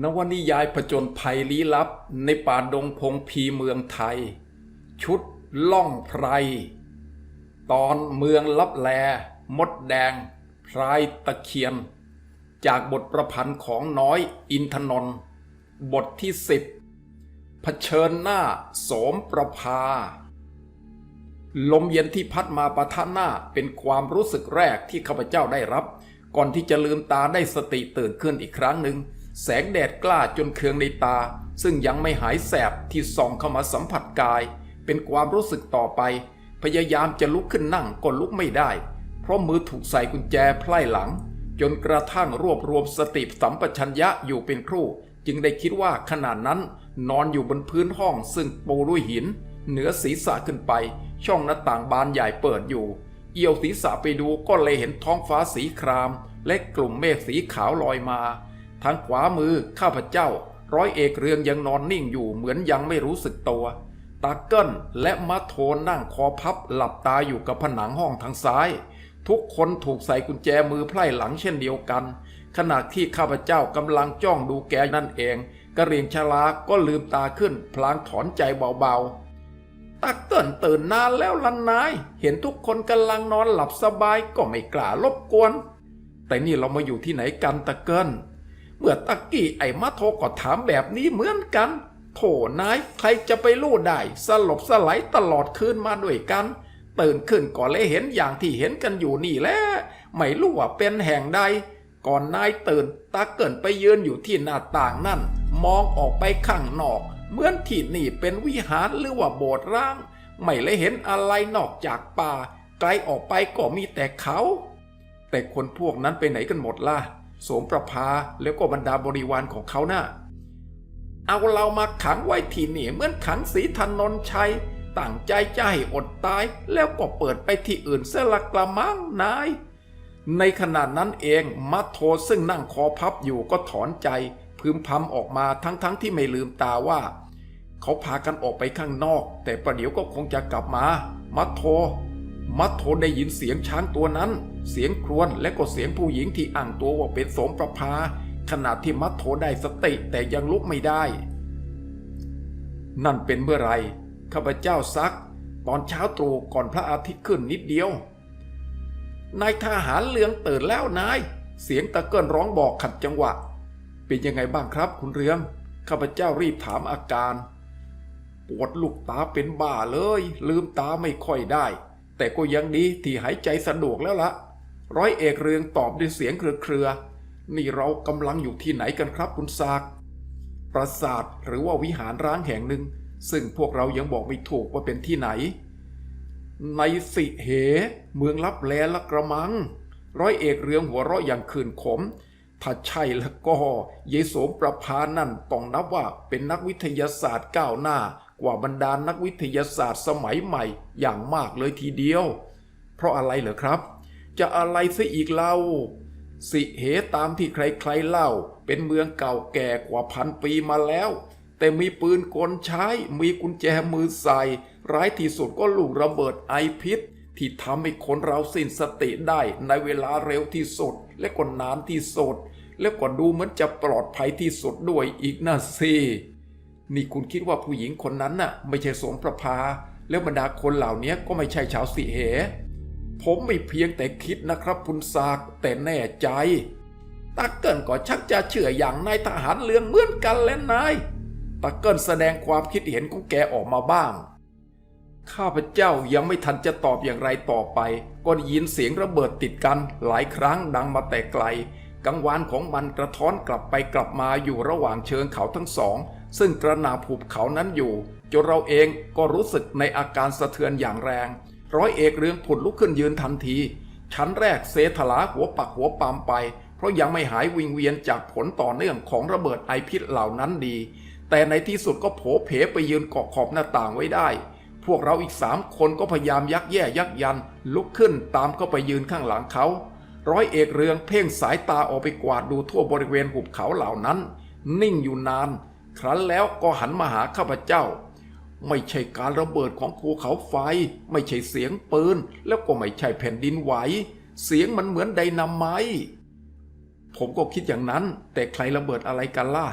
นวนิยายผจญภัยลี้ลับในป่าดงพงพีเมืองไทย ชุดล่องไพร ตอนเมืองลับแล มดแดง พรายตะเคียน จากบทประพันธ์ของน้อยอินทนนท์บทที่สิบเผชิญหน้าโสมประภา ลมเย็นที่พัดมาประทะหน้าเป็นความรู้สึกแรกที่ข้าพเจ้าได้รับ ก่อนที่จะลืมตาได้สติตื่นขึ้นอีกครั้งหนึ่ง แสงแดดกล้าจนเคืองในตา ซึ่งยังไม่หายแสบที่ส่องเข้ามาสัมผัสกาย เป็นความรู้สึกต่อไป พยายามจะลุกขึ้นนั่งก็ลุกไม่ได้ เพราะมือถูกใส่กุญแจไพล่หลัง จนกระทั่งรวบรวมสติสัมปชัญญะอยู่เป็นครู่ จึงได้คิดว่าขนาดนั้น นอนอยู่บนพื้นห้องซึ่งปูด้วยหิน เหนือศีรษะขึ้นไป ช่องหน้าต่างบานใหญ่เปิดอยู่ เอี่ยวศีรษะไปดูก็เลยเห็นท้องฟ้าสีคราม และกลุ่มเมฆสีขาวลอยมา ทางขวามือข้าพเจ้า ร้อยเอกเรืองยังนอนนิ่งอยู่เหมือนยังไม่รู้สึกตัว ตาเกิ้ลและมัทโทนนั่งคอพับหลับตาอยู่กับผนังห้องทางซ้าย ทุกคนถูกใส่กุญแจมือไพร่หลังเช่นเดียวกัน ขณะที่ข้าพเจ้ากำลังจ้องดูแกนั่นเองกระเรียงชลาก็ลืมตาขึ้น พลางถอนใจเบาๆตักเติ้นตื่นนานแล้วลันนาย เห็นทุกคนกำลังนอนหลับสบายก็ไม่กล้ารบกวน แต่นี่เรามาอยู่ที่ไหนกันตะเกิ้ล เมื่อตักกี้ไอ้มาโทก็ถามแบบนี้เหมือนกัน โถนายใครจะไปรู้ได้ สลบสลายตลอดคืนมาด้วยกัน ตื่นขึ้นก็เลยเห็นอย่างที่เห็นกันอยู่นี่แหละไม่รู้ว่าเป็นแห่งใด ก่อนนายตื่นตาเกินไปยืนอยู่ที่หน้าต่างนั่น มองออกไปข้างนอก เหมือนที่นี่เป็นวิหารหรือว่าโบสถ์ร้าง ไม่เลยเห็นอะไรนอกจากป่า ไกลออกไปก็มีแต่เขา แต่คนพวกนั้นไปไหนกันหมดล่ะ โสมประภาแล้วก็บรรดาบริวารของเขาน่ะเอาเรามาขังไว้ที่นี่เหมือนขังสีธนนชัยตั้งใจจะให้อดตายแล้วก็เปิดไปที่อื่นเสียละกละมังนาย ในขณะนั้นเองมัทโทซึ่งนั่งคอพับอยู่ก็ถอนใจ พึมพำออกมาทั้งๆทที่ไม่ลืมตาว่า เขาพากันออกไปข้างนอก แต่ประเดี๋ยวก็คงจะกลับมา มัทโท มัทโทได้ยินเสียงช้างตัวนั้น เสียงครวญและก็เสียงผู้หญิงที่อ่างตัวว่าเป็นสมประภา ขณะที่มัทโทได้สติแต่ยังลุกไม่ได้ นั่นเป็นเมื่อไรข้าพเจ้าซัก ตอนเช้าตรู่ก่อนพระอาทิตย์ขึ้นนิดเดียวนายทหารเรืองตื่นแล้วนาย เสียงตะเกินร้องบอกขัดจังหวะ เป็นยังไงบ้างครับคุณเรืองข้าพเจ้ารีบถามอาการ ปวดลูกตาเป็นบ้าเลย ลืมตาไม่ค่อยได้ แต่ก็ยังดีที่หายใจสะดวกแล้วละร้อยเอกเรืองตอบด้วยเสียงเครือๆนี่เรากำลังอยู่ที่ไหนกันครับคุณซากปราสาทหรือว่าวิหารร้างแห่งหนึ่ง ซึ่งพวกเรายังบอกไม่ถูกว่าเป็นที่ไหน ในสิเห เมืองลับแลละกระมัง ร้อยเอกเรืองหัวเราะอย่างขื่นขม ถ้าใช่แล้วก็ เยโสมประพานั่นต้องนับว่าเป็นนักวิทยาศาสตร์ก้าวหน้า กว่าบรรดานักวิทยาศาสตร์สมัยใหม่อย่างมากเลยทีเดียว เพราะอะไรเหรอครับ จะอะไรซะอีกเล่า สิเหตามที่ใครๆเล่า เป็นเมืองเก่าแก่กว่าพันปีมาแล้ว แต่มีปืนกลใช้ มีกุญแจมือใส่ ร้ายที่สุดก็ลูกระเบิดไอพิษ ที่ทำให้คนเราสิ้นสติได้ในเวลาเร็วที่สุด และก็นานที่สุด แล้วก็ดูเหมือนจะปลอดภัยที่สุดด้วยอีกนะสิ นี่คุณคิดว่าผู้หญิงคนนั้นน่ะ ไม่ใช่สมประภา แล้วบรรดาคนเหล่านี้ก็ไม่ใช่ชาวสิเห ผมไม่เพียงแต่คิดนะครับคุณซากแต่แน่ใจตาเกิลก็ชักจะเชื่ออย่างนายทหารเรืองเหมือนกันและนายตาเกิลแสดงความคิดเห็นของแกออกมาบ้าง ข้าพเจ้ายังไม่ทันจะตอบอย่างไรต่อไป ก็ได้ยินเสียงระเบิดติดกันหลายครั้งดังมาแต่ไกล กังวานของมันกระท้อนกลับไปกลับมาอยู่ระหว่างเชิงเขาทั้งสอง ซึ่งกระหนาผูบเขานั้นอยู่จนเราเองก็รู้สึกในอาการสะเทือนอย่างแรง ร้อยเอกเรืองผุดลุกขึ้นยืนทันที ชั้นแรกเซถลาหัวปักหัวปามไป เพราะยังไม่หายวิงเวียนจากผลต่อเนื่องของระเบิดไอพิษเหล่านั้นดี แต่ในที่สุดก็โผเพไปยืนเกาะขอบหน้าต่างไว้ได้ พวกเราอีกสามคนก็พยายามยักแย่ยักยัน ลุกขึ้นตามเข้าไปยืนข้างหลังเขา ร้อยเอกเรืองเพ่งสายตาออกไปกวาดดูทั่วบริเวณหุบเขาเหล่านั้น นิ่งอยู่นาน ครั้นแล้วก็หันมาหาข้าพเจ้า ไม่ใช่การระเบิดของภูเขาไฟ ไม่ใช่เสียงปืน แล้วก็ไม่ใช่แผ่นดินไหว เสียงมันเหมือนไดนาไมต์ผมก็คิดอย่างนั้น แต่ใครระเบิดอะไรกันล่ะ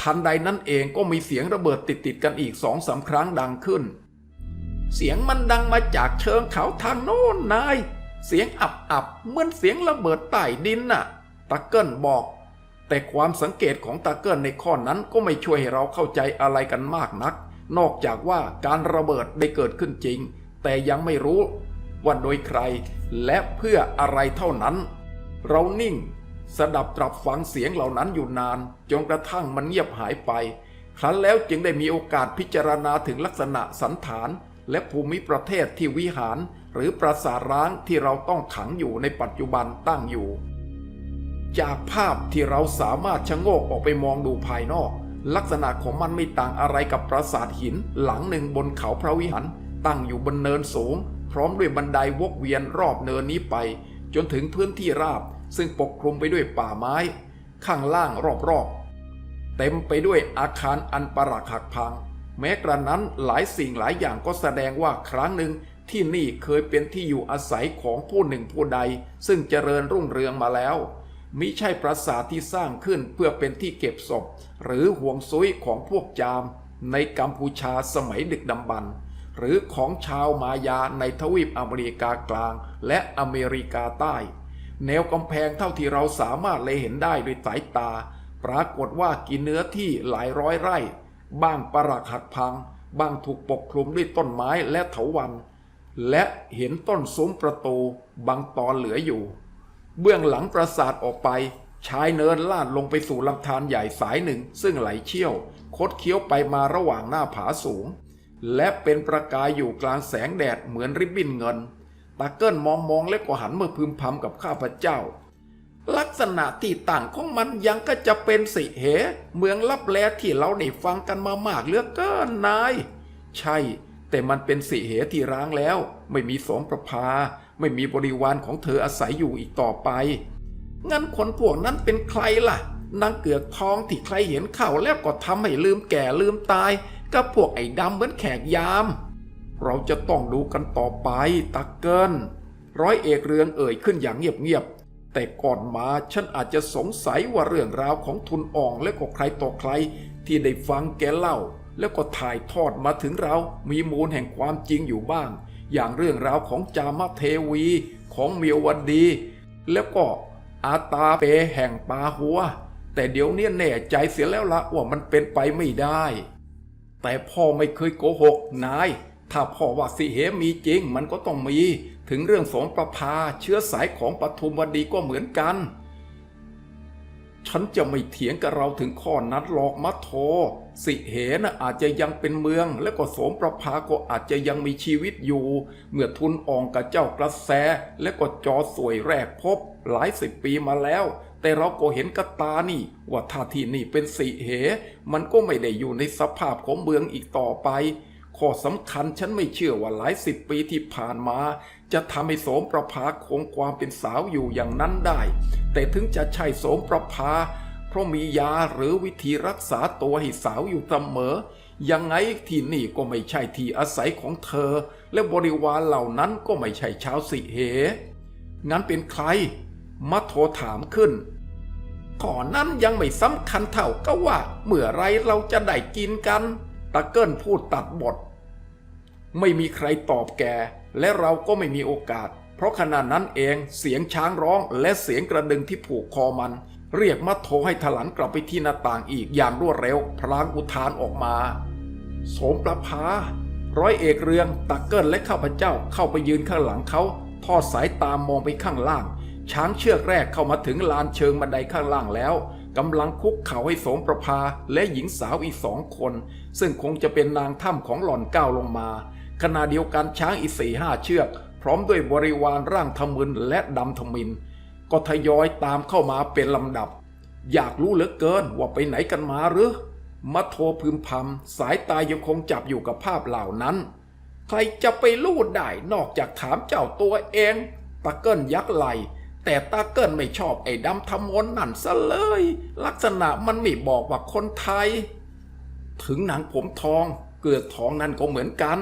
ทันใดนั้นเองก็มีเสียงระเบิดติดติดกันอีกสองสามครั้งดังขึ้น เสียงมันดังมาจากเชิงเขาทางโน้นนาย เสียงอับอับเหมือนเสียงระเบิดใต้ดินน่ะตาเกิลบอก แต่ความสังเกตของตาเกิลในข้อนั้นก็ไม่ช่วยให้เราเข้าใจอะไรกันมากนัก นอกจากว่าการระเบิดได้เกิดขึ้นจริง แต่ยังไม่รู้ว่าโดยใคร และเพื่ออะไรเท่านั้น เรานิ่ง สดับตรับฟังเสียงเหล่านั้นอยู่นาน จนกระทั่งมันเงียบหายไป ครั้นแล้วจึงได้มีโอกาสพิจารณาถึงลักษณะสันฐาน และภูมิประเทศที่วิหาร หรือปราสาทร้างที่เราต้องขังอยู่ในปัจจุบันตั้งอยู่ จากภาพที่เราสามารถชะโงกออกไปมองดูภายนอก ลักษณะของมันไม่ต่างอะไรกับปราสาทหินหลังหนึ่งบนเขาพระวิหาร ตั้งอยู่บนเนินสูง พร้อมด้วยบันไดวกเวียนรอบเนินนี้ไป จนถึงพื้นที่ราบ ซึ่งปกคลุมไปด้วยป่าไม้ ข้างล่างรอบๆเต็มไปด้วยอาคารอันปรักหักพัง แม้กระนั้นหลายสิ่งหลายอย่างก็แสดงว่าครั้งหนึ่งที่นี่เคยเป็นที่อยู่อาศัยของผู้หนึ่งผู้ใด ซึ่งเจริญรุ่งเรืองมาแล้ว มิใช่ปราสาทที่สร้างขึ้นเพื่อเป็นที่เก็บศพ หรือห่วงซุยของพวกจาม ในกัมพูชาสมัยดึกดำบรรพ์หรือของชาวมายาในทวีปอเมริกากลาง และอเมริกาใต้ แนวกำแพงเท่าที่เราสามารถเลยเห็นได้ด้วยสายตา ปรากฏว่ากินเนื้อที่หลายร้อยไร่ บ้างปรักหักพัง บ้างถูกปกคลุมด้วยต้นไม้และเถาวัลย์และเห็นต้นซุ้มประตูบางตอนเหลืออยู่ เบื้องหลังปราสาทออกไป ชายเนินลาดลงไปสู่ลำธารใหญ่สายหนึ่ง ซึ่งไหลเชี่ยว คดเคี้ยวไปมาระหว่างหน้าผาสูง และเป็นประกายอยู่กลางแสงแดดเหมือนริบบิ้นเงินตาเกิลมองมองแล้วก็หันมาพึมพำกับข้าพเจ้า ลักษณะที่ต่างของมันยังก็จะเป็นสิเห เมืองลับแลที่เราได้ฟังกันมามากเหลือเกินนาย ใช่ แต่มันเป็นสิเหที่ร้างแล้ว ไม่มีสมประภา ไม่มีบริวารของเธออาศัยอยู่อีกต่อไป งั้นคนพวกนั้นเป็นใครล่ะ นางเกือกทองที่ใครเห็นเข้าแล้วก็ทำให้ลืมแก่ลืมตายกับพวกไอ้ดำเหมือนแขกยาม เราจะต้องดูกันต่อไปตักเกิลร้อยเอกเรืองเอ่ยขึ้นอย่างเงียบๆ แต่ก่อนมาฉันอาจจะสงสัยว่าเรื่องราวของทุนอ่องและก็ใครต่อใคร ที่ได้ฟังแกเล่า แล้วก็ถ่ายทอดมาถึงเรา มีมูลแห่งความจริงอยู่บ้าง อย่างเรื่องราวของจามเทวีของเมียววันดี แล้วก็อาตาเปแห่งปาหัว แต่เดี๋ยวนี้แน่ใจเสียแล้วละว่ามันเป็นไปไม่ได้ แต่พ่อไม่เคยโกหกนาย ถ้าพ่อว่าสิเหมีจริงมันก็ต้องมี ถึงเรื่องสมประพาเชื้อสายของปทุมวดีก็เหมือนกัน ฉันจะไม่เถียงกับเราถึงข้อนัดหลอกมัทโท สิเหนะอาจจะยังเป็นเมือง และก็โสมประภาก็อาจจะยังมีชีวิตอยู่ เมื่อทุนอองกับเจ้ากระแส และก็จอสวยแรกพบ หลายสิบปีมาแล้ว แต่เราก็เห็นกับตานี่ ว่าถ้าที่นี่เป็นสิเห มันก็ไม่ได้อยู่ในสภาพของเมืองอีกต่อไปข้อสำคัญฉันไม่เชื่อว่าหลายสิบปีที่ผ่านมา จะทำให้โสมประภาคงความเป็นสาวอยู่อย่างนั้นได้ แต่ถึงจะใช่โสมประภา เพราะมียาหรือวิธีรักษาตัวให้สาวอยู่เสมอ ยังไงที่นี่ก็ไม่ใช่ที่อาศัยของเธอ และบริวารเหล่านั้นก็ไม่ใช่ชาวสิเห งั้นเป็นใคร มัทโทถามขึ้นก่อนนั้นยังไม่สำคัญเท่าก็ว่า เมื่อไรเราจะได้กินกัน ตะเกิลพูดตัดบท ไม่มีใครตอบแก และเราก็ไม่มีโอกาส เพราะขณะนั้นเองเสียงช้างร้องและเสียงกระดึงที่ผูกคอมัน เรียกมัทโทให้ถลันกลับไปที่หน้าต่างอีกอย่างรวดเร็ว พลางอุทานออกมาโสมประภา ร้อยเอกเรืองตักเกิลและข้าพเจ้าเข้าไปยืนข้างหลังเขา ทอดสายตามมองไปข้างล่าง ช้างเชือกแรกเข้ามาถึงลานเชิงบันไดข้างล่างแล้วกำลังคุกเข่าให้โสมประภาและหญิงสาวอีกสองคน ซึ่งคงจะเป็นนางถ้ำของหล่อนก้าวลงมา ขณะเดียวกันช้างอีกสี่ห้าเชือก พร้อมด้วยบริวารร่างทมึนและดำทมิน ก็ทยอยตามเข้ามาเป็นลำดับ อยากรู้เหลือเกินว่าไปไหนกันมาหรือมัโทพึมพำสายตายังคงจับอยู่กับภาพเหล่านั้น ใครจะไปรู้ได้นอกจากถามเจ้าตัวเองตาเกิลยักไหลแต่ตาเกิลไม่ชอบไอ้ดำทำมนนั่นซะเลย ลักษณะมันไม่บอกว่าคนไทย ถึงหนังผมทองเกือทองนั่นก็เหมือนกัน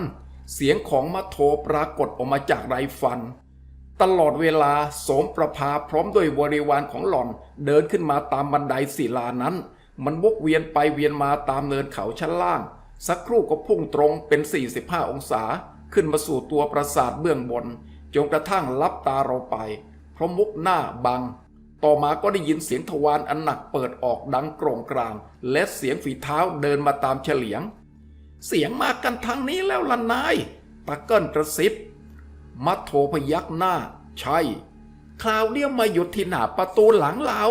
เสียงของมัทโทปรากฏออกมาจากไรฟัน ตลอดเวลาโสมประภาพร้อมด้วยบริวารของหล่อนเดินขึ้นมาตามบันไดศิลานั้น มันวกเวียนไปเวียนมาตามเนินเขาชั้นล่าง สักครู่ก็พุ่งตรงเป็น 45 องศา ขึ้นมาสู่ตัวปราสาทเบื้องบนจนกระทั่งลับตาเราไป เพราะมุกหน้าบัง ต่อมาก็ได้ยินเสียงทวารอันหนักเปิดออกดังโกรงกราง และเสียงฝีเท้าเดินมาตามเฉลียง เสียงมากันทางนี้แล้วล่ะนาย ตะเกิ้ลกระซิบ มัทโทพยักหน้า ใช่ คราวเนี้ยมาหยุดที่หน้าประตูหลังเรา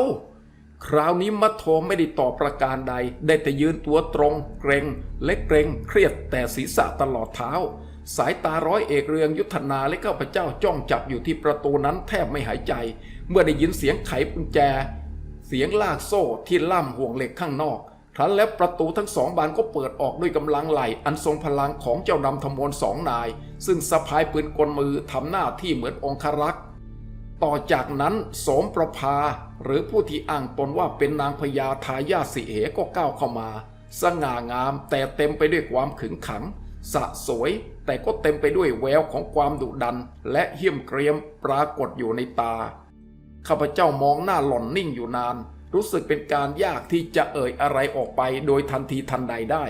คราวนี้มัทโทไม่ได้ตอบประการใด ได้แต่ยืนตัวตรง เกรงและเกรงเครียดแต่ศีรษะตลอดเท้า สายตาร้อยเอกเรืองยุทธนาและข้าพเจ้าจ้องจับอยู่ที่ประตูนั้นแทบไม่หายใจ เมื่อได้ยินเสียงไขกุญแจ เสียงลากโซ่ที่ล่ามห่วงเหล็กข้างนอก ครั้นแล้วประตูทั้งสองบานก็เปิดออกด้วยกำลังไหลอันทรงพลังของเจ้าดำธมนสองนาย ซึ่งสะพายปืนกลมือทำหน้าที่เหมือนองครักษ์ต่อจากนั้นสมประภา หรือผู้ที่อ้างตนว่าเป็นนางพญาทายาสิเหก็ก้าวเข้ามา สง่างามแต่เต็มไปด้วยความขึงขัง สะสวย แต่ก็เต็มไปด้วยแววของความดุดัน และเหี้ยมเกรียมปรากฏอยู่ในตาข้าพเจ้ามองหน้าหล่อนนิ่งอยู่นาน รู้สึกเป็นการยากที่จะเอ่ยอะไรออกไปโดยทันทีทันใดได้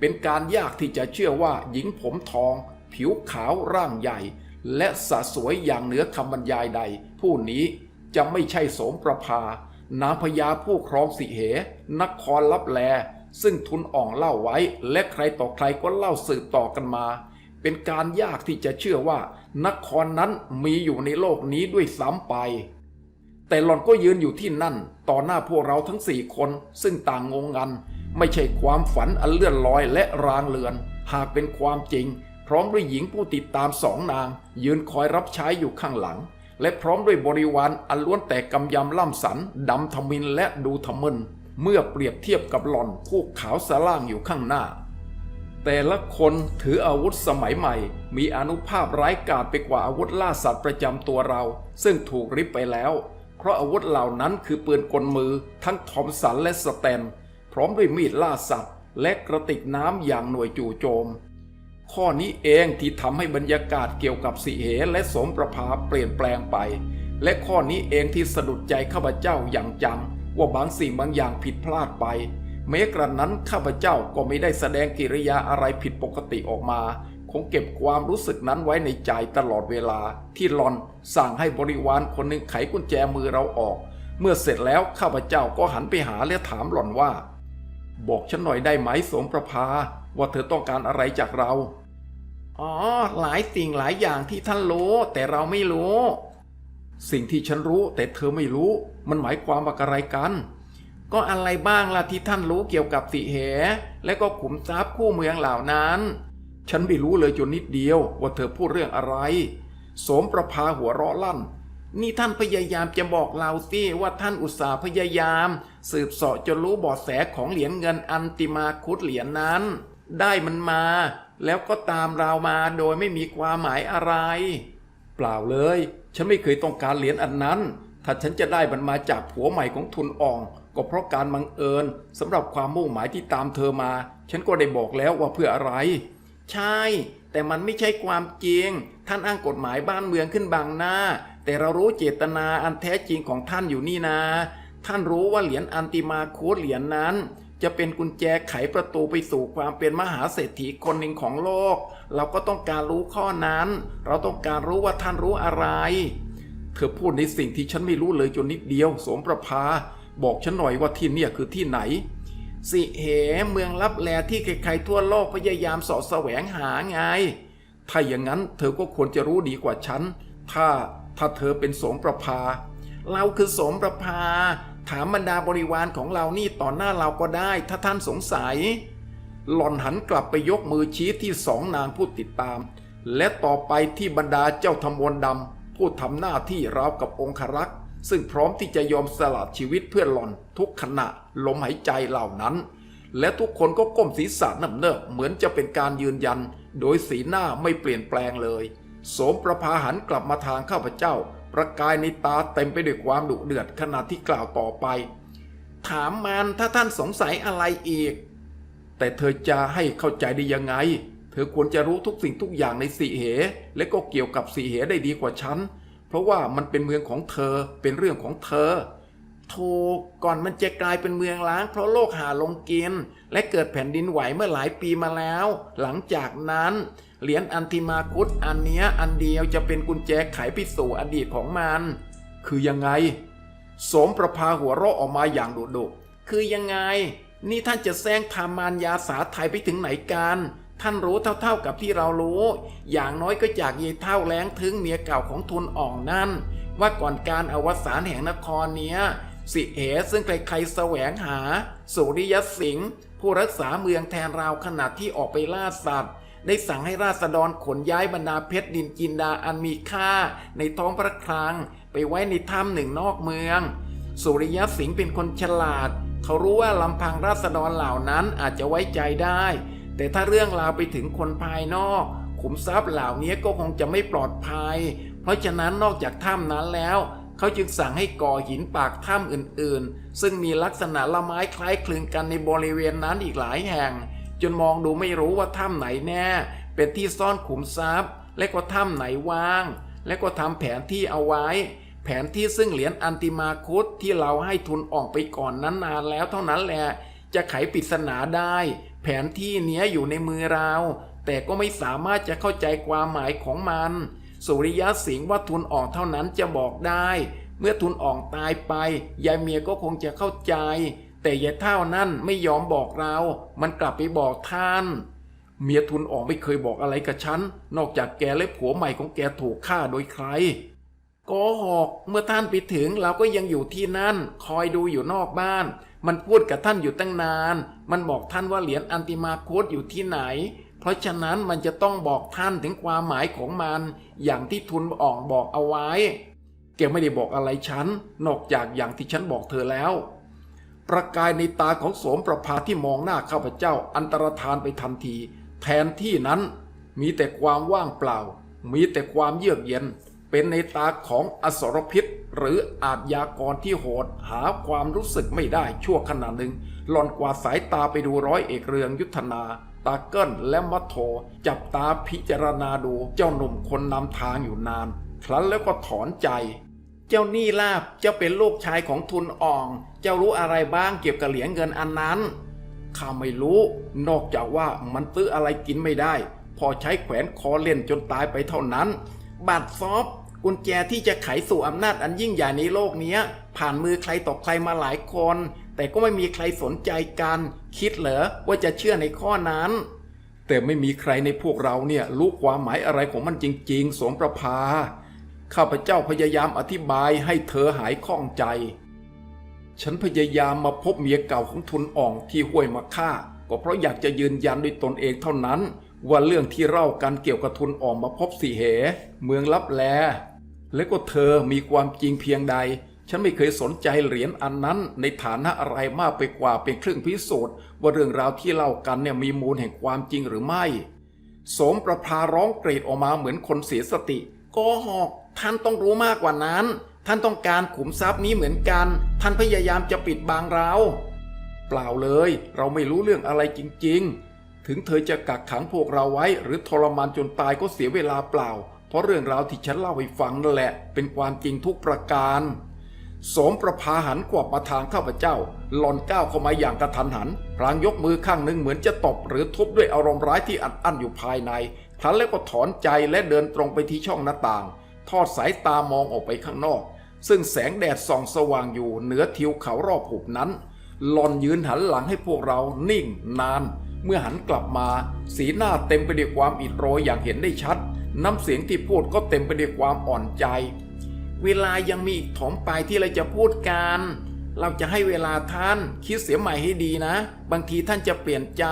เป็นการยากที่จะเชื่อว่าหญิงผมทอง ผิวขาวร่างใหญ่ และสะสวยอย่างเหนือคำบรรยายใด ผู้นี้จะไม่ใช่โสมประภานางพญาผู้ครองสิเหนครลับแล ซึ่งทุนอ่องเล่าไว้ และใครต่อใครก็เล่าสืบต่อกันมา เป็นการยากที่จะเชื่อว่านครนั้นมีอยู่ในโลกนี้ด้วยซ้ำไป แต่หล่อนก็ยืนอยู่ที่นั่น ต่อหน้าพวกเราทั้งสี่คน ซึ่งต่างงงงัน ไม่ใช่ความฝันอันเลื่อนลอยและรางเลือน หากเป็นความจริง พร้อมด้วยหญิงผู้ติดตามสองนาง ยืนคอยรับใช้อยู่ข้างหลัง และพร้อมด้วยบริวารอันล้วนแต่กำยำล่ำสันดำทมินและดูทมึนเมื่อเปรียบเทียบกับหล่อนผู้ขาวสล่างอยู่ข้างหน้า แต่ละคนถืออาวุธสมัยใหม่ มีอนุภาพร้ายกาจไปกว่าอาวุธล่าสัตว์ประจำตัวเรา ซึ่งถูกริบไปแล้ว เพราะอาวุธเหล่านั้นคือปืนกลมือทั้งทอมสันและสแตน พร้อมด้วยมีดล่าสัตว์ และกระติกน้ำอย่างหน่วยจู่โจม ข้อนี้เองที่ทำให้บรรยากาศเกี่ยวกับสิเหและสมประภาเปลี่ยนแปลงไป และข้อนี้เองที่สะดุดใจข้าพเจ้าอย่างจัง ว่าบางสิ่งบางอย่างผิดพลาดไปแม้กระนั้นข้าพเจ้าก็ไม่ได้แสดงกิริยาอะไรผิดปกติออกมา คงเก็บความรู้สึกนั้นไว้ในใจตลอดเวลาที่หลอนสั่งให้บริวารคนหนึ่งไขกุญแจมือเราออก เมื่อเสร็จแล้วข้าพเจ้าก็หันไปหาและถามหลอนว่า บอกฉันหน่อยได้ไหมสมประภา ว่าเธอต้องการอะไรจากเรา อ๋อ หลายสิ่งหลายอย่างที่ท่านรู้แต่เราไม่รู้ สิ่งที่ฉันรู้แต่เธอไม่รู้ มันหมายความว่าอะไรกัน ก็อะไรบ้างล่ะที่ท่านรู้เกี่ยวกับสิเหและก็ขุมทรัพย์คู่เมืองเหล่านั้น ฉันไม่รู้เลยจนนิดเดียวว่าเธอพูดเรื่องอะไรโสมประภาหัวเราะลั่น นี่ท่านพยายามจะบอกเราสิว่าท่านอุตสาห์พยายาม สืบเสาะจนรู้เบาะแสของเหรียญเงินอันติมาคุดเหรียญนั้น ได้มันมา แล้วก็ตามเรามาโดยไม่มีความหมายอะไร เปล่าเลย ฉันไม่เคยต้องการเหรียญอันนั้น ถ้าฉันจะได้มันมาจากผัวใหม่ของทุนอ่องก็เพราะการบังเอิญสำหรับความมุ่งหมายที่ตามเธอมา ฉันก็ได้บอกแล้วว่าเพื่ออะไร ใช่ แต่มันไม่ใช่ความจริง ท่านอ้างกฎหมายบ้านเมืองขึ้นบางหน้า แต่เรารู้เจตนาอันแท้จริงของท่านอยู่นี่นาท่านรู้ว่าเหรียญอันติมาโคดเหรียญนั้น จะเป็นกุญแจไขประตูไปสู่ความเป็นมหาเศรษฐีคนหนึ่งของโลก เราก็ต้องการรู้ข้อนั้น เราต้องการรู้ว่าท่านรู้อะไร เธอพูดในสิ่งที่ฉันไม่รู้เลยจนนิดเดียว สมประภา บอกฉันหน่อยว่าที่เนี่ยคือที่ไหน สิเหเมืองลับแลที่ใครๆทั่วโลกพยายามสาะแสวงหาไง ถ้าอย่างนั้นเธอก็ควรจะรู้ดีกว่าฉัน ถ้าถ้าเธอเป็นโสมประภา เราคือโสมประภา ถามบรรดาบริวารของเรานี่ต่อหน้าเราก็ได้ ถ้าท่านสงสัย หล่อนหันกลับไปยกมือชี้ที่สองนางผู้ติดตาม และต่อไปที่บรรดาเจ้าธรรมวนดำผู้ทำหน้าที่ราวกับองครักษ์ ซึ่งพร้อมที่จะยอมสละชีวิตเพื่อหล่อนทุกขณะลมหายใจเหล่านั้น และทุกคนก็ก้มศีรษะนำเนิบเหมือนจะเป็นการยืนยัน โดยสีหน้าไม่เปลี่ยนแปลงเลยโสมประภาหันกลับมาทางข้าพเจ้า ประกายในตาเต็มไปด้วยความดุเดือดขณะที่กล่าวต่อไป ถามมันถ้าท่านสงสัยอะไรอีก แต่เธอจะให้เข้าใจได้ยังไง เธอควรจะรู้ทุกสิ่งทุกอย่างในสีเห และก็เกี่ยวกับสีเหได้ดีกว่าฉัน เพราะว่ามันเป็นเมืองของเธอเป็นเรื่องของเธอถูกก่อนมันจะกลายเป็นเมืองล้างเพราะโลกหาลงกิน และเกิดแผ่นดินไหวเมื่อหลายปีมาแล้ว หลังจากนั้น เหรียญอันติมาคุดอันเนี้ยอันเดียวจะเป็นกุญแจไขไปสู่อดีตของมัน คือยังไงโสมประพาหัวเราะออกมาอย่างโดดุคือยังไง นี่ท่านจะแซงทามานยาสาไทยไปถึงไหนกัน ท่านรู้เท่าๆกับที่เรารู้ อย่างน้อยก็จากเยเท่าแล้งถึงเมียเก่าของทุนอ่องนั่น ว่าก่อนการอวสานแห่งนครเนี้ยสิเหซึ่งใครๆแสวงหา สุริยสิงห์ผู้รักษาเมืองแทนเราขณะที่ออกไปล่าสัตว์ ได้สั่งให้ราษฎรขนย้ายบรรดาเพชรดินจินดาอันมีค่า ในท้องพระคลัง ไปไว้ในถ้ำหนึ่งนอกเมือง สุริยสิงห์เป็นคนฉลาด เขารู้ว่าลำพังราษฎรเหล่านั้นอาจจะไว้ใจได้ แต่ถ้าเรื่องราวไปถึงคนภายนอก ขุมทรัพย์เหล่านี้ก็คงจะไม่ปลอดภัย เพราะฉะนั้นนอกจากถ้ำนั้นแล้ว เขาจึงสั่งให้ก่อหินปากถ้ำอื่นๆ ซึ่งมีลักษณะละไม้คล้ายคลึงกันในบริเวณนั้นอีกหลายแห่ง จนมองดูไม่รู้ว่าถ้ำไหนแน่ เป็นที่ซ่อนขุมทรัพย์ และก็ถ้ำไหนว่าง และก็ทำแผนที่เอาไว้ แผนที่ซึ่งเหรียญอันติมาคุดที่เราให้ทุนออกไปก่อนนั้นนานแล้วเท่านั้นแหละ จะไขปริศนาได้ แผนที่เนี้ยอยู่ในมือเรา แต่ก็ไม่สามารถจะเข้าใจความหมายของมัน สุริยะสิงห์ว่าทุนออกเท่านั้นจะบอกได้ เมื่อทุนออกตายไป ยายเมียก็คงจะเข้าใจ แต่ยายเท่านั้นไม่ยอมบอกเรา มันกลับไปบอกท่าน เมียทุนออกไม่เคยบอกอะไรกับฉัน นอกจากแกและผัวใหม่ของแกถูกฆ่าโดยใครโกหกเมื่อท่านไปถึงเราก็ยังอยู่ที่นั่น คอยดูอยู่นอกบ้าน มันพูดกับท่านอยู่ตั้งนาน มันบอกท่านว่าเหรียญอันติมาโคดอยู่ที่ไหน เพราะฉะนั้นมันจะต้องบอกท่านถึงความหมายของมัน อย่างที่ทุนอ่องบอกเอาไว้ แกไม่ได้บอกอะไรฉัน นอกจากอย่างที่ฉันบอกเธอแล้ว ประกายในตาของโสมประภาที่มองหน้าข้าพเจ้าอันตรธานไปทันที แทนที่นั้น มีแต่ความว่างเปล่า มีแต่ความเยือกเย็น เป็นในตาของอสรพิษ หรืออาทยากรที่โหดหาความรู้สึกไม่ได้ชั่วขณะหนึ่ง หล่อนกวาดสายตาไปดูร้อยเอกเรืองยุทธนา ตาเกิ้ลและมัทโท จับตาพิจารณาดูเจ้าหนุ่มคนนำทางอยู่นาน ครั้นแล้วก็ถอนใจ เจ้านี่ลาบเจ้าเป็นลูกชายของทุนอ่อง เจ้ารู้อะไรบ้างเกี่ยวกับเหรียญเงินอันนั้นข้าไม่รู้ นอกจากว่ามันซื้ออะไรกินไม่ได้ พอใช้แขวนคอเล่นจนตายไปเท่านั้น บัตรซอฟกุญแจที่จะไขสู่อำนาจอันยิ่งใหญ่ในโลกนี้ผ่านมือใครต่อใครมาหลายคน แต่ก็ไม่มีใครสนใจกัน คิดเหรอว่าจะเชื่อในข้อนั้น แต่ไม่มีใครในพวกเราเนี่ยรู้ความหมายอะไรของมันจริงๆ สมประภา ข้าพเจ้าพยายามอธิบายให้เธอหายข้องใจ ฉันพยายามมาพบเมียเก่าของทุนอ่องที่ห้วยมาฆ่า ก็เพราะอยากจะยืนยันด้วยตนเองเท่านั้น ว่าเรื่องที่เล่ากันเกี่ยวกับทุนอองมาพบสีเห เมืองลับแล และก็เธอมีความจริงเพียงใด ฉันไม่เคยสนใจเหรียญอันนั้นในฐานะอะไรมากไปกว่าเป็นเครื่องพิสูจน์ว่าเรื่องราวที่เล่ากันเนี่ยมีมูลแห่งความจริงหรือไม่ สมประพาร้องกรีดออกมาเหมือนคนเสียสติโกหกท่านต้องรู้มากกว่านั้น ท่านต้องการขุมทรัพย์นี้เหมือนกัน ท่านพยายามจะปิดบังเรา เปล่าเลย เราไม่รู้เรื่องอะไรจริง ๆ ถึงเธอจะกักขังพวกเราไว้ หรือทรมานจนตายก็เสียเวลาเปล่า เพราะเรื่องราวที่ฉันเล่าให้ฟังนั่นแหละ เป็นความจริงทุกประการโสมประพาหันกวับมาทางข้าพเจ้า หล่อนก้าวเข้ามาอย่างกระทันหัน พลางยกมือข้างหนึ่งเหมือนจะตบหรือทุบด้วยอารมณ์ร้ายที่อัดอั้นอยู่ภายในครั้นแล้วก็ถอนใจและเดินตรงไปที่ช่องหน้าต่าง ทอดสายตามองออกไปข้างนอก ซึ่งแสงแดดส่องสว่างอยู่เหนือทิวเขารอบหุบนั้น หลอนยืนหันหลังให้พวกเรานิ่งนาน เมื่อหันกลับมา สีหน้าเต็มไปด้วยความอิดโรยอย่างเห็นได้ชัด น้ำเสียงที่พูดก็เต็มไปด้วยความอ่อนใจ เวลายังมีอีกถมไปที่เราจะพูดกันเราจะให้เวลาท่านคิดเสียใหม่ให้ดีนะ บางทีท่านจะเปลี่ยนใจ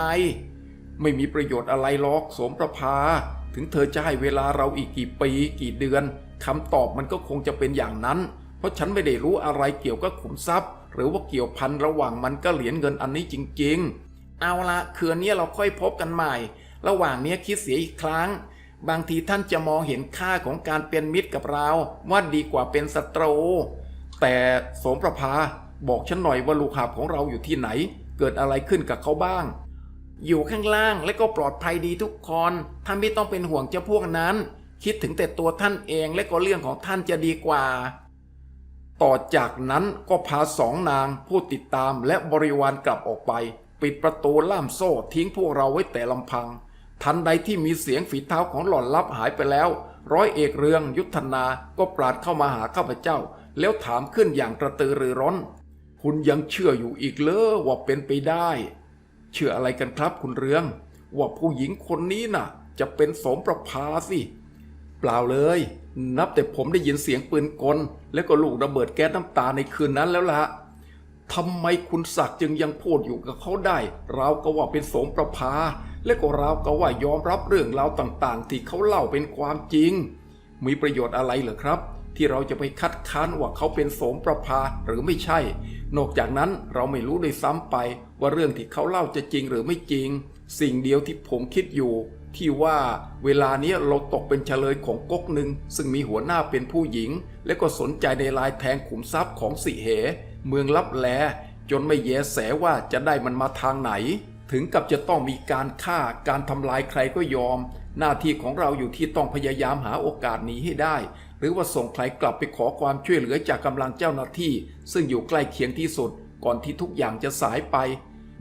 ไม่มีประโยชน์อะไรหรอกสมประภา ถึงเธอจะให้เวลาเราอีกกี่ปีกี่เดือนคำตอบมันก็คงจะเป็นอย่างนั้น เพราะฉันไม่ได้รู้อะไรเกี่ยวกับขุมทรัพย์ หรือว่าเกี่ยวพันระหว่างมันก็เหรียญเงินอันนี้จริง เอาละคืนนี้เราค่อยพบกันใหม่ ระหว่างนี้คิดเสียอีกครั้ง บางทีท่านจะมองเห็นค่าของการเป็นมิตรกับเรา ว่าดีกว่าเป็นศัตรู แต่โสมประภาบอกฉันหน่อยว่าลูกหาบของเราอยู่ที่ไหน เกิดอะไรขึ้นกับเขาบ้าง อยู่ข้างล่างและก็ปลอดภัยดีทุกคนท่านไม่ต้องเป็นห่วงเจ้าพวกนั้น คิดถึงแต่ตัวท่านเองและก็เรื่องของท่านจะดีกว่า ต่อจากนั้นก็พาสองนางผู้ติดตามและบริวารกลับออกไป ปิดประตูล่ามโซ่ทิ้งพวกเราไว้แต่ลำพัง ทันใดที่มีเสียงฝีเท้าของหล่อนลับหายไปแล้ว ร้อยเอกเรืองยุทธนาก็ปราดเข้ามาหาข้าพเจ้า แล้วถามขึ้นอย่างกระตือรือร้น คุณยังเชื่ออยู่อีกเลอว่าเป็นไปได้ เชื่ออะไรกันครับคุณเรือง ว่าผู้หญิงคนนี้น่ะ จะเป็นสมประภาสิเปล่าเลย นับแต่ผมได้ยินเสียงปืนกล แล้วก็ลูกระเบิดแก๊สน้ำตาในคืนนั้นแล้วล่ะ ทำไมคุณศักดิ์จึงยังพูดอยู่กับเขาได้เราก็ว่าเป็นสมประภา และก็เราก็ว่ายอมรับเรื่องราวต่างๆ ที่เขาเล่าเป็นความจริง มีประโยชน์อะไรเหรอครับ ที่เราจะไปคัดค้านว่าเขาเป็นโสมประภาหรือไม่ใช่ นอกจากนั้นเราไม่รู้เลยซ้ำไป ว่าเรื่องที่เขาเล่าจะจริงหรือไม่จริง สิ่งเดียวที่ผมคิดอยู่ ที่ว่าเวลานี้เราตกเป็นเฉลยของก๊กหนึ่งซึ่งมีหัวหน้าเป็นผู้หญิง และก็สนใจในลายแทงขุมทรัพย์ของสิเห เมืองลับแลจนไม่แยแสว่าจะได้มันมาทางไหน ถึงกับจะต้องมีการฆ่าการทำลายใครก็ยอม หน้าที่ของเราอยู่ที่ต้องพยายามหาโอกาสหนีให้ได้ หรือว่าส่งใครกลับไปขอความช่วยเหลือจากกำลังเจ้าหน้าที่ ซึ่งอยู่ใกล้เคียงที่สุด ก่อนที่ทุกอย่างจะสายไป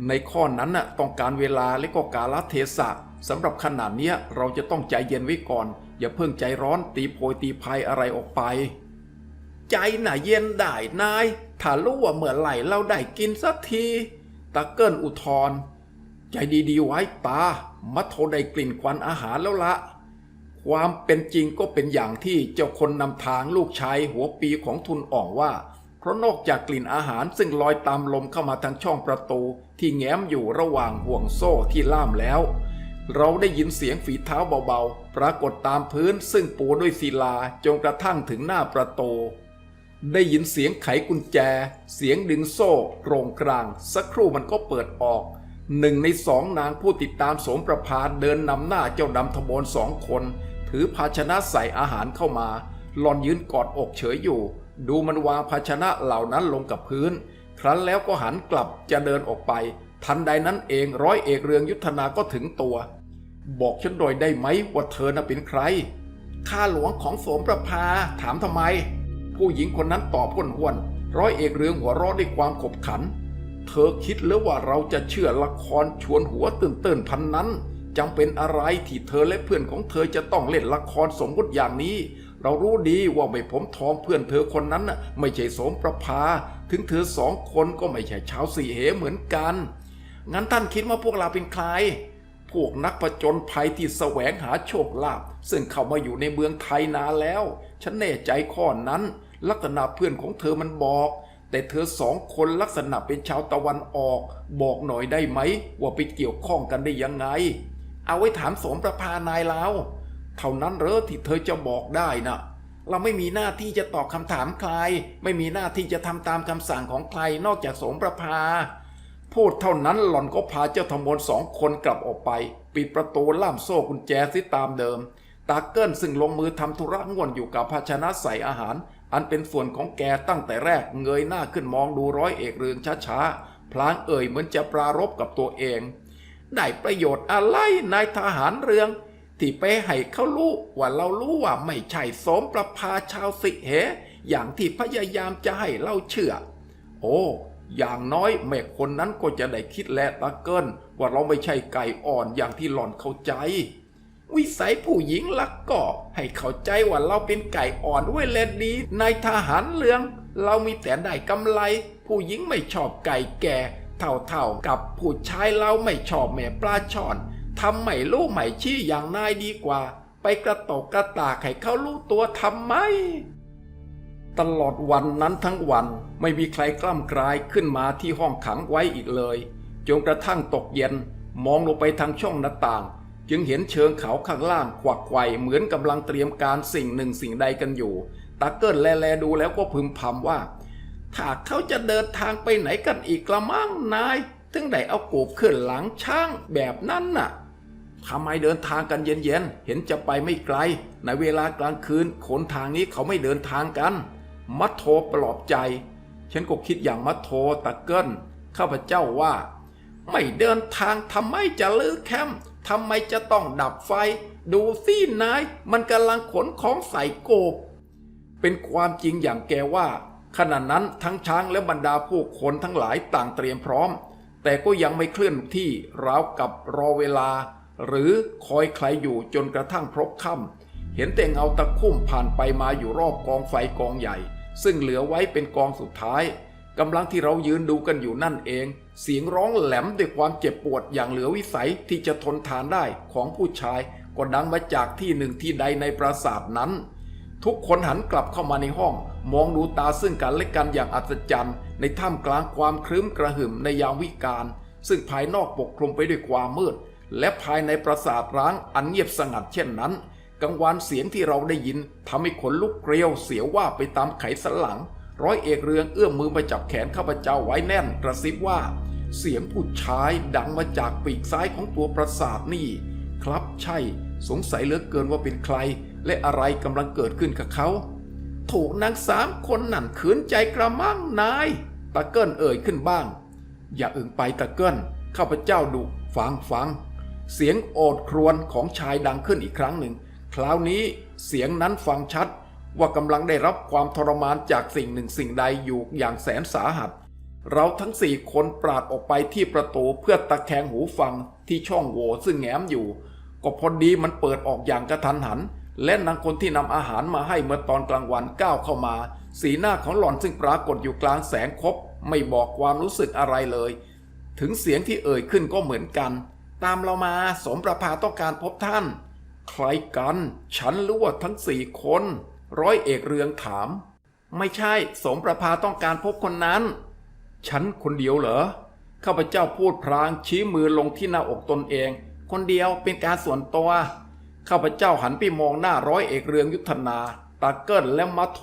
ในข้อนั้นน่ะต้องการเวลาและก็กาลเทศะสำหรับขนาดเนี้ยเราจะต้องใจเย็นไว้ก่อน อย่าเพิ่งใจร้อนตีโพยตีพายอะไรออกไป ใจน่ะเย็นได้นายถ้ารู้ว่าเมื่อไหร่เราได้กินสักทีตะเกิลอุทธรใจดีๆไว้ตา มัทโทได้กลิ่นควันอาหารแล้วละ ความเป็นจริงก็เป็นอย่างที่เจ้าคนนำทางลูกชายหัวปีของทุนอ่องว่า เพราะนอกจากกลิ่นอาหารซึ่งลอยตามลมเข้ามาทางช่องประตูที่แง้มอยู่ระหว่างห่วงโซ่ที่ล่ามแล้ว เราได้ยินเสียงฝีเท้าเบาๆ ปรากฏตามพื้นซึ่งปูด้วยศิลาจนกระทั่งถึงหน้าประตู ได้ยินเสียงไขกุญแจ เสียงดึงโซ่โรงกลาง สักครู่มันก็เปิดออก หนึ่งในสองนางผู้ติดตามโสมประพาเดินนำหน้าเจ้าดำทบนสองคน ถือภาชนะใส่อาหารเข้ามา หลอนยืนกอดอกเฉยอยู่ ดูมันวางภาชนะเหล่านั้นลงกับพื้น ครั้นแล้วก็หันกลับจะเดินออกไป ทันใดนั้นเองร้อยเอกเรืองยุทธนาก็ถึงตัว บอกฉันโดยได้ไหมว่าเธอน่ะเป็นใครข้าหลวงของโสมประภาถามทำไม ผู้หญิงคนนั้นตอบห้วนห้วนๆร้อยเอกเรืองหัวเราะด้วยความขบขัน เธอคิดหรือว่าเราจะเชื่อละครชวนหัวตื่นเต้นพันนั้นจำเป็นอะไรที่เธอและเพื่อนของเธอจะต้องเล่นละครสมมุติอย่างนี้ เรารู้ดีว่าไม่ผมทองเพื่อนเธอคนนั้นน่ะไม่ใช่สมประภา ถึงเธอสองคนก็ไม่ใช่ชาวสี่เหเหมือนกัน งั้นท่านคิดว่าพวกเราเป็นใคร พวกนักผจญภัยที่แสวงหาโชคลาภซึ่งเข้ามาอยู่ในเมืองไทยนานแล้ว ฉันแน่ใจข้อนั้น ลักษณะเพื่อนของเธอมันบอก แต่เธอสองคนลักษณะเป็นชาวตะวันออก บอกหน่อยได้ไหม ว่าไปเกี่ยวข้องกันได้ยังไง เอาไว้ถามสมประภานายเราเท่านั้นเหรอที่เธอจะบอกได้นะเราไม่มีหน้าที่จะตอบคำถามใคร ไม่มีหน้าที่จะทำตามคำสั่งของใครนอกจากสมประภาพูดเท่านั้นหล่อนก็พาเจ้าธมนสองคนกลับออกไป ปิดประตูล่ามโซ่กุญแจซิตามเดิม ตาเกิ้ลซึ่งลงมือทำธุระง่วนอยู่กับภาชนะใส่อาหาร อันเป็นส่วนของแกตั้งแต่แรกเงยหน้าขึ้นมองดูร้อยเอกเรืองช้าๆ พลางเอ่ยเหมือนจะปรารบกับตัวเอง ได้ประโยชน์อะไรนายทหารเรือง ที่ไปให้เขารู้ว่าเรารู้ว่าไม่ใช่สมประภาชาวสิเห อย่างที่พยายามจะให้เราเชื่อ โอ้ อย่างน้อยแม่คนนั้นก็จะได้คิดและตาเกิ้ลว่าเราไม่ใช่ไก่อ่อนอย่างที่หล่อนเข้าใจ วิสัยผู้หญิงลักก็ให้เข้าใจว่าเราเป็นไก่อ่อนไว้เลดีนายทหารเรือง เรามีแต่ได้กำไร ผู้หญิงไม่ชอบไก่แก่ เท่าๆกับผู้ชายเราไม่ชอบแม่ปลาช่อนทำไม่รู้ไม่ชี้อย่างนายดีกว่า ไปกระตกกระตากให้เขารู้ตัวทำไม ตลอดวันนั้นทั้งวันไม่มีใครกล้ำกลายขึ้นมาที่ห้องขังไว้อีกเลยจนกระทั่งตกเย็นมองลงไปทางช่องหน้าต่าง จึงเห็นเชิงเขาข้างล่างขวักไขว่เหมือนกำลังเตรียมการสิ่งหนึ่งสิ่งใดกันอยู่ตาเกิลแลแลดูแล้วก็พึมพำว่า ถ้าเขาจะเดินทางไปไหนกันอีกละมั่งนายถึงได้เอากูบขึ้นหลังช่างแบบนั้นน่ะทำไมเดินทางกันเย็นๆ เห็นจะไปไม่ไกล ในเวลากลางคืนขนทางนี้เขาไม่เดินทางกัน มัทโทปลอบใจ ฉันก็คิดอย่างมัทโทตะเกิลข้าพเจ้าว่า ไม่เดินทางทำไมจะลือแคมป์ ทำไมจะต้องดับไฟ ดูสินาย มันกำลังขนของใส่โกบ เป็นความจริงอย่างแกว่า ขณะนั้นทั้งช้างและบรรดาผู้คนทั้งหลายต่างเตรียมพร้อม แต่ก็ยังไม่เคลื่อนที่ราวกับรอเวลา หรือคอยใครอยู่จนกระทั่งพบค่ำเห็นแต่เงาตะคุ่มผ่านไปมาอยู่รอบกองไฟกองใหญ่ ซึ่งเหลือไว้เป็นกองสุดท้ายกำลังที่เรายืนดูกันอยู่นั่นเอง เสียงร้องแหลมด้วยความเจ็บปวดอย่างเหลือวิสัยที่จะทนทานได้ของผู้ชายก็ดังมาจากที่หนึ่งที่ใดในปราสาทนั้น ทุกคนหันกลับเข้ามาในห้อง มองดูตาซึ่งกันและกันอย่างอัศจรรย์ ในท่ามกลางความครึ้มกระหึ่มในยามวิกาลซึ่งภายนอกปกคลุมไปด้วยความมืด และภายในปราสาทร้างอันเงียบสงัดเช่นนั้นกังวานเสียงที่เราได้ยินทำให้ขนลุกเกลียวเสียวว่าไปตามไขสันหลัง ร้อยเอกเรืองเอื้อมมือมาจับแขนข้าพเจ้าไว้แน่นกระซิบว่า เสียงผู้ชายดังมาจากปีกซ้ายของตัวปราสาทนี่ ครับใช่ สงสัยเหลือเกินว่าเป็นใคร และอะไรกำลังเกิดขึ้นกับเขาถูกนางสามคนนั่นขืนใจกระมังนายตะเกิ้ลเอ่ยขึ้นบ้าง อย่าอึงไปตะเกิ้ลข้าพเจ้าดุฟังฟัง เสียงโอดครวญของชายดังขึ้นอีกครั้งหนึ่ง คราวนี้เสียงนั้นฟังชัด ว่ากำลังได้รับความทรมานจากสิ่งหนึ่งสิ่งใดอยู่อย่างแสนสาหัส เราทั้งสี่คนปราดออกไปที่ประตูเพื่อตะแคงหูฟังที่ช่องโหว่ซึ่งแง้มอยู่ ก็พอดีมันเปิดออกอย่างกระทันหัน และนางคนที่นำอาหารมาให้เมื่อตอนกลางวันก้าวเข้ามา สีหน้าของหล่อนซึ่งปรากฏอยู่กลางแสงคบไม่บอกความรู้สึกอะไรเลย ถึงเสียงที่เอ่ยขึ้นก็เหมือนกัน ตามเรามาสมประภาต้องการพบท่าน ใครกัน ฉันหรือว่าทั้งสี่คน ร้อยเอกเรืองถาม ไม่ใช่สมประภาต้องการพบคนนั้น ฉันคนเดียวเหรอข้าพเจ้าพูดพลางชี้มือลงที่หน้าอกตนเอง คนเดียวเป็นการส่วนตัวข้าพเจ้าหันไปมองหน้าร้อยเอกเรืองยุทธนาตาเกิลและมัทโท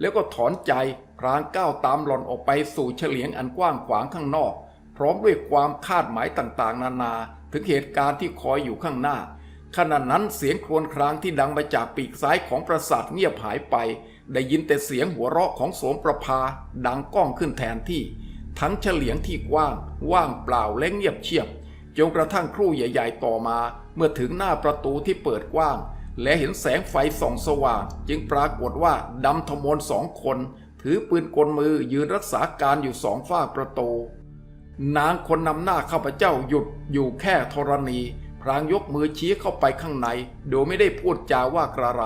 แล้วก็ถอนใจพลางก้าวตามหล่อนออกไปสู่เฉลียงอันกว้างขวางข้างนอก พร้อมด้วยความคาดหมายต่างๆ นานา ถึงเหตุการณ์ที่คอยอยู่ข้างหน้า ขณะนั้นเสียงครวญครางที่ดังมาจากปีกซ้ายของปราสาทเงียบหายไป ได้ยินแต่เสียงหัวเราะของโสมประภา ดังก้องขึ้นแทนที่ ทั้งเฉลียงที่กว้าง ว่างเปล่าและเงียบเชียบจนกระทั่งครู่ใหญ่ๆต่อมา เมื่อถึงหน้าประตูที่เปิดกว้าง และเห็นแสงไฟส่องสว่าง จึงปรากฏว่าดำทมนสองคน ถือปืนกลมือยืนรักษาการอยู่สองฝ้าประตู นางคนนำหน้าข้าพเจ้าหยุดอยู่แค่ธรณี รางยกมือชี้เข้าไปข้างใน โดยไม่ได้พูดจาว่ากระไร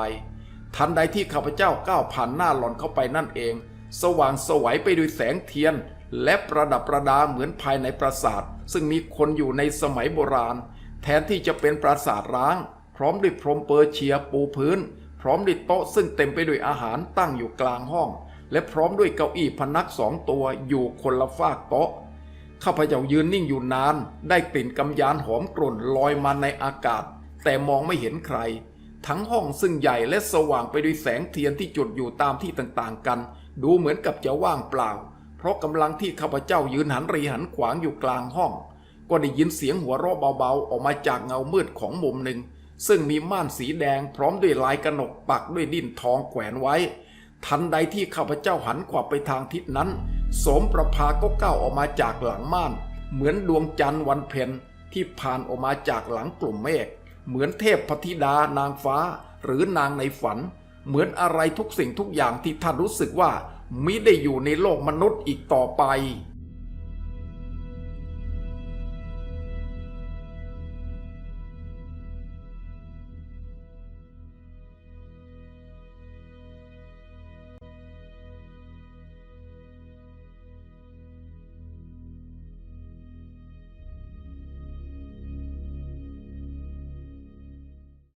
ทันใดที่ข้าพเจ้าก้าวผ่านหน้าหล่อนเข้าไปนั่นเอง สว่างสวัยไปด้วยแสงเทียน และประดับประดาเหมือนภายในปราสาท ซึ่งมีคนอยู่ในสมัยโบราณ แทนที่จะเป็นปราสาทร้าง พร้อมด้วยพรมเปอร์เชียปูพื้น พร้อมด้วยโต๊ะซึ่งเต็มไปด้วยอาหารตั้งอยู่กลางห้อง และพร้อมด้วยเก้าอี้พนักสองตัวอยู่คนละฝากโต๊ะ ข้าพเจ้ายืนนิ่งอยู่นาน ได้กลิ่นกำยานหอมกลุ่นลอยมาในอากาศ แต่มองไม่เห็นใคร ทั้งห้องซึ่งใหญ่และสว่างไปด้วยแสงเทียนที่จุดอยู่ตามที่ต่างๆกัน ดูเหมือนกับจะว่างเปล่า เพราะกำลังที่ข้าพเจ้ายืนหันรีหันขวางอยู่กลางห้อง ก็ได้ยินเสียงหัวเราะเบาๆ ออกมาจากเงามืดของมุมหนึ่ง ซึ่งมีม่านสีแดงพร้อมด้วยลายกระหนกปักด้วยดิ้นทองแขวนไว้ ทันใดที่ข้าพเจ้าหันขวับไปทางทิศนั้น สมประภาก็ก้าวออกมาจากหลังม่าน เหมือนดวงจันทร์วันเพ็ญที่ผ่านออกมาจากหลังกลุ่มเมฆเหมือนเทพพธิดานางฟ้าหรือนางในฝัน เหมือนอะไรทุกสิ่งทุกอย่างที่ท่านรู้สึกว่ามิได้อยู่ในโลกมนุษย์อีกต่อไป